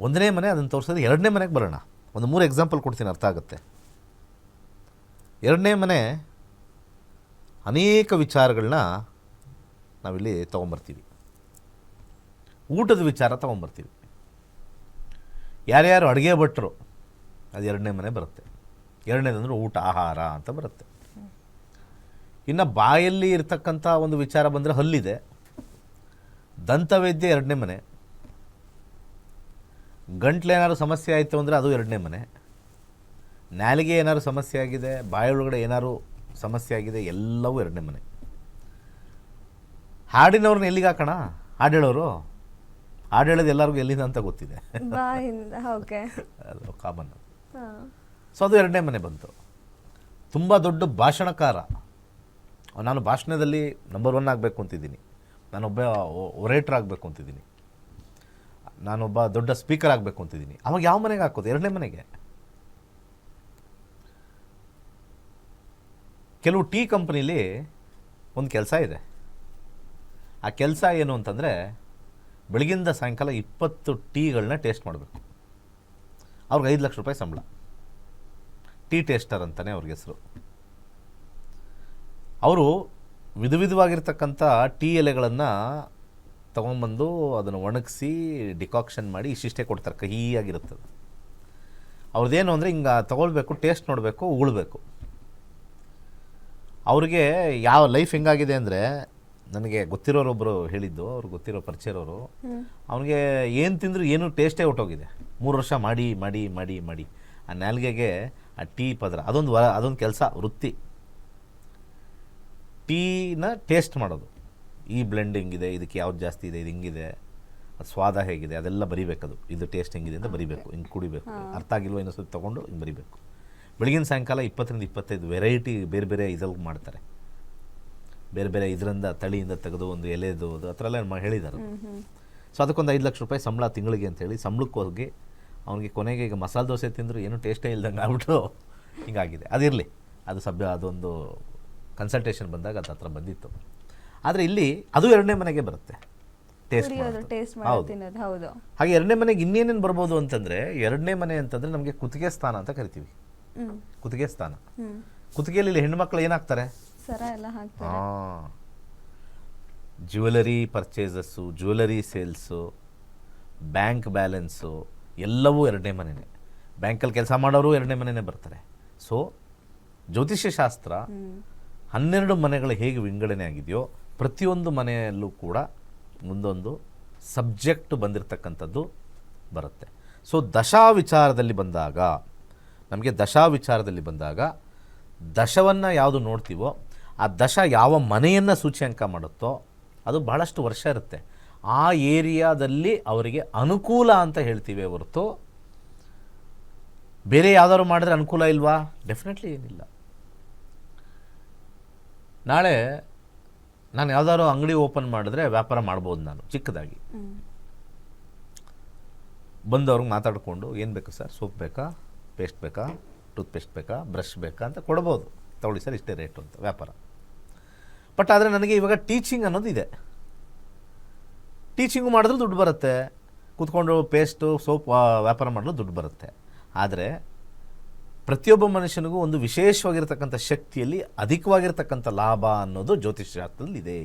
ಒಂದನೇ ಮನೆ ಅದನ್ನು ತೋರಿಸೋದು ಎರಡನೇ ಮನೆಗೆ ಬರೋಣ. ಒಂದು ಮೂರು ಎಕ್ಸಾಂಪಲ್ ಕೊಡ್ತೀನಿ, ಅರ್ಥ ಆಗುತ್ತೆ. ಎರಡನೇ ಮನೆ ಅನೇಕ ವಿಚಾರಗಳನ್ನ ನಾವಿಲ್ಲಿ ತೊಗೊಂಬರ್ತೀವಿ. ಊಟದ ವಿಚಾರ ತೊಗೊಂಬರ್ತೀವಿ. ಯಾರ್ಯಾರು ಅಡುಗೆ ಭಟ್ರು, ಅದು ಎರಡನೇ ಮನೆ ಬರುತ್ತೆ. ಎರಡನೇದಂದ್ರೆ ಊಟ, ಆಹಾರ ಅಂತ ಬರುತ್ತೆ. ಇನ್ನು ಬಾಯಲ್ಲಿ ಇರತಕ್ಕಂಥ ಒಂದು ವಿಚಾರ ಬಂದರೆ ಹಲ್ಲಿದೆ. ದಂತವೈದ್ಯ ಎರಡನೇ ಮನೆ. ಗಂಟ್ಲು ಏನಾದ್ರು ಸಮಸ್ಯೆ ಆಯಿತು ಅಂದರೆ ಅದು ಎರಡನೇ ಮನೆ. ನಾಲಿಗೆ ಏನಾದ್ರು ಸಮಸ್ಯೆ ಆಗಿದೆ ಬಾಯೊಳಗಡೆ ಏನಾದ್ರು ಸಮಸ್ಯೆ ಆಗಿದೆ ಎಲ್ಲವೂ ಎರಡನೇ ಮನೆ. ಹಾಡಿನವ್ರನ್ನ ಎಲ್ಲಿಗೆ ಹಾಕೋಣ? ಹಾಡು ಹೇಳೋರು ಹಾಡು ಹೇಳೋದು ಎಲ್ಲರಿಗೂ ಎಲ್ಲಿಂದ ಅಂತ ಗೊತ್ತಿದೆ. ಅದು ಕಾಮನ್ ಸೊ ಅದು ಎರಡನೇ ಮನೆ ಬಂತು. ತುಂಬ ದೊಡ್ಡ ಭಾಷಣಕಾರ. ನಾನು ಭಾಷಣದಲ್ಲಿ ನಂಬರ್ ಒನ್ ಆಗಬೇಕು ಅಂತಿದ್ದೀನಿ. ನಾನೊಬ್ಬ ಒರೇಟ್ರ್ ಆಗಬೇಕು ಅಂತಿದ್ದೀನಿ. ನಾನೊಬ್ಬ ದೊಡ್ಡ ಸ್ಪೀಕರ್ ಆಗಬೇಕು ಅಂತಿದ್ದೀನಿ. ಅವಾಗ ಯಾವ ಮನೆಗೆ ಹಾಕೋದು? ಎರಡನೇ ಮನೆಗೆ. ಕೆಲವು ಟೀ ಕಂಪ್ನೀಲಿ ಒಂದು ಕೆಲಸ ಇದೆ. ಆ ಕೆಲಸ ಏನು ಅಂತಂದರೆ ಬೆಳಗಿಂದ ಸಾಯಂಕಾಲ ಇಪ್ಪತ್ತು ಟೀಗಳನ್ನ ಟೇಸ್ಟ್ ಮಾಡಬೇಕು. ಅವ್ರಿಗೆ ಐದು ಲಕ್ಷ ರೂಪಾಯಿ ಸಂಬಳ. ಟೀ ಟೇಸ್ಟರ್ ಅಂತಲೇ ಅವ್ರಿಗೆ ಹೆಸರು. ಅವರು ವಿಧ ವಿಧವಾಗಿರ್ತಕ್ಕಂಥ ಟೀ ಎಲೆಗಳನ್ನು ತೊಗೊಂಬಂದು ಅದನ್ನು ಒಣಗಿಸಿ ಡಿಕಾಕ್ಷನ್ ಮಾಡಿ ಇಷ್ಟಿಷ್ಟೇ ಕೊಡ್ತಾರೆ ಕಹಿಯಾಗಿರುತ್ತದೆ. ಅವ್ರದ್ದೇನು ಅಂದರೆ ಹಿಂಗೆ ತೊಗೊಳ್ಬೇಕು ಟೇಸ್ಟ್ ನೋಡಬೇಕು ಉಗುಳ್ಬೇಕು ಅವ್ರಿಗೆ ಯಾವ ಲೈಫ್ ಹೆಂಗಾಗಿದೆ ಅಂದರೆ ನನಗೆ ಗೊತ್ತಿರೋರೊಬ್ಬರು ಹೇಳಿದ್ದು ಅವ್ರಿಗೆ ಗೊತ್ತಿರೋ ಪರಿಚಯರೋರು ಅವನಿಗೆ ಏನು ತಿಂದರೂ ಏನು ಟೇಸ್ಟೇ ಹೊಟ್ಟೋಗಿದೆ ಮೂರು ವರ್ಷ ಮಾಡಿ ಮಾಡಿ ಮಾಡಿ ಮಾಡಿ. ಆ ನಾಲ್ಗೆಗೆ ಆ ಟೀ ಪದರ ಅದೊಂದು ವ ಅದೊಂದು ಕೆಲಸ ವೃತ್ತಿ. ಟೀನ ಟೇಸ್ಟ್ ಮಾಡೋದು. ಈ ಬ್ಲೆಂಡ್ ಹೆಂಗಿದೆ ಇದಕ್ಕೆ ಯಾವ್ದು ಜಾಸ್ತಿ ಇದೆ ಇದು ಹಿಂಗಿದೆ ಅದು ಸ್ವಾದ ಹೇಗಿದೆ ಅದೆಲ್ಲ ಬರಿಬೇಕದು ಇದು ಟೇಸ್ಟ್ ಹೆಂಗಿದೆ ಅಂತ ಬರಿಬೇಕು ಹಿಂಗೆ ಕುಡಿಬೇಕು. ಅರ್ಥ ಆಗಿಲ್ವೋ ಇನ್ನೊಂದು ತೊಗೊಂಡು ಹಿಂಗೆ ಬರಿಬೇಕು. ಬೆಳಗಿನ ಸಾಯಂಕಾಲ ಇಪ್ಪತ್ತರಿಂದ ಇಪ್ಪತ್ತೈದು ವೆರೈಟಿ ಬೇರೆ ಬೇರೆ ಇದ್ರಲ್ಲಿ ಮಾಡ್ತಾರೆ. ಬೇರೆ ಬೇರೆ ಇದರಿಂದ ತಳಿಯಿಂದ ತೆಗೆದು ಒಂದು ಎಲೆದು ಅದು ಆ ಥರ ಎಲ್ಲ ಹೇಳಿದ್ದಾರೆ ಸೊ ಅದಕ್ಕೊಂದು ಐದು ಲಕ್ಷ ರೂಪಾಯಿ ಸಂಬಳ ತಿಂಗಳಿಗೆ ಅಂತೇಳಿ ಸಂಬಳಕ್ಕೆ ಹೋಗಿ ಅವನಿಗೆ ಕೊನೆಗೆ ಈಗ ಮಸಾಲೆ ದೋಸೆ ತಿಂದರೂ ಏನೂ ಟೇಸ್ಟೇ ಇಲ್ದಂಗೆ ಆಗ್ಬಿಟ್ಟು ಹಿಂಗಾಗಿದೆ. ಅದಿರಲಿ. ಅದು ಸಭ್ಯ ಅದೊಂದು ಕನ್ಸಲ್ಟೇಷನ್ ಬಂದಾಗ ಅದು ಹತ್ರ ಬಂದಿತ್ತು. ಆದರೆ ಇಲ್ಲಿ ಅದು ಎರಡನೇ ಮನೆಗೆ ಬರುತ್ತೆ. ಟೇಸ್ಟ್ ಹೌದು. ಹಾಗೆ ಎರಡನೇ ಮನೆಗೆ ಇನ್ನೇನೇನು ಬರ್ಬೋದು ಅಂತಂದ್ರೆ ಎರಡನೇ ಮನೆ ಅಂತಂದ್ರೆ ನಮಗೆ ಕುತ್ತಿಗೆ ಸ್ಥಾನ ಅಂತ ಕರಿತೀವಿ. ಕುತ್ತಿಗೆ ಸ್ಥಾನ. ಕುತ್ತಿಗೆಯಲ್ಲಿ ಹೆಣ್ಮಕ್ಳು ಏನಾಗ್ತಾರೆ? Jewellery purchases jewellery sales bank balance ಎಲ್ಲವೂ ಎರಡನೇ ಮನೆಯೇ ಬ್ಯಾಂಕಲ್ಲಿ ಕೆಲಸ ಮಾಡೋರು ಎರಡನೇ ಮನೆಯೇ ಬರ್ತಾರೆ. ಸೊ ಜ್ಯೋತಿಷ್ಯ ಶಾಸ್ತ್ರ ಹನ್ನೆರಡು ಮನೆಗಳು ಹೇಗೆ ವಿಂಗಡಣೆ ಆಗಿದೆಯೋ ಪ್ರತಿಯೊಂದು ಮನೆಯಲ್ಲೂ ಕೂಡ ಮುಂದೊಂದು ಸಬ್ಜೆಕ್ಟ್ ಬಂದಿರತಕ್ಕಂಥದ್ದು ಬರುತ್ತೆ. ಸೊ ದಶಾ ವಿಚಾರದಲ್ಲಿ ಬಂದಾಗ, ನಮಗೆ ದಶಾ ವಿಚಾರದಲ್ಲಿ ಬಂದಾಗ, ದಶವನ್ನು ಯಾವುದು ನೋಡ್ತೀವೋ, ಆ ದಶ ಯಾವ ಮನೆಯನ್ನು ಸೂಚ್ಯಂಕ ಮಾಡುತ್ತೋ, ಅದು ಬಹಳಷ್ಟು ವರ್ಷ ಇರುತ್ತೆ. ಆ ಏರಿಯಾದಲ್ಲಿ ಅವರಿಗೆ ಅನುಕೂಲ ಅಂತ ಹೇಳ್ತೀವಿ ಹೊರತು, ಬೇರೆ ಯಾವ್ದಾದ್ರು ಮಾಡಿದ್ರೆ ಅನುಕೂಲ ಇಲ್ವಾ? ಡೆಫಿನೆಟ್ಲಿ ಏನಿಲ್ಲ. ನಾಳೆ ನಾನು ಯಾವ್ದಾದ್ರು ಅಂಗಡಿ ಓಪನ್ ಮಾಡಿದ್ರೆ ವ್ಯಾಪಾರ ಮಾಡ್ಬೋದು ನಾನು, ಚಿಕ್ಕದಾಗಿ. ಬಂದವ್ರಿಗೆ ಮಾತಾಡಿಕೊಂಡು, ಏನು ಬೇಕು ಸರ್? ಸೋಪ್ ಬೇಕಾ? ಪೇಸ್ಟ್ ಬೇಕಾ? ಟೂತ್ ಪೇಸ್ಟ್ ಬೇಕಾ? ಬ್ರಷ್ ಬೇಕಾ? ಅಂತ ಕೊಡ್ಬೋದು. ತಗೊಳ್ಳಿ ಸರ್, ಇಷ್ಟೇ ರೇಟು ಅಂತ ವ್ಯಾಪಾರ. ಬಟ್ ಆದರೆ ನನಗೆ ಇವಾಗ ಟೀಚಿಂಗ್ ಅನ್ನೋದು ಇದೆ. ಟೀಚಿಂಗು ಮಾಡಿದ್ರೂ ದುಡ್ಡು ಬರುತ್ತೆ. ಕೂತ್ಕೊಂಡು ಪೇಸ್ಟು, ಸೋಪ್ ವ್ಯಾಪಾರ ಮಾಡಲು ದುಡ್ಡು ಬರುತ್ತೆ. ಆದರೆ ಪ್ರತಿಯೊಬ್ಬ ಮನುಷ್ಯನಿಗೂ ಒಂದು ವಿಶೇಷವಾಗಿರತಕ್ಕಂಥ ಶಕ್ತಿಯಲ್ಲಿ ಅಧಿಕವಾಗಿರ್ತಕ್ಕಂಥ ಲಾಭ ಅನ್ನೋದು ಜ್ಯೋತಿಷ್ಯ ಶಾಸ್ತ್ರದಲ್ಲಿ ಇದೆ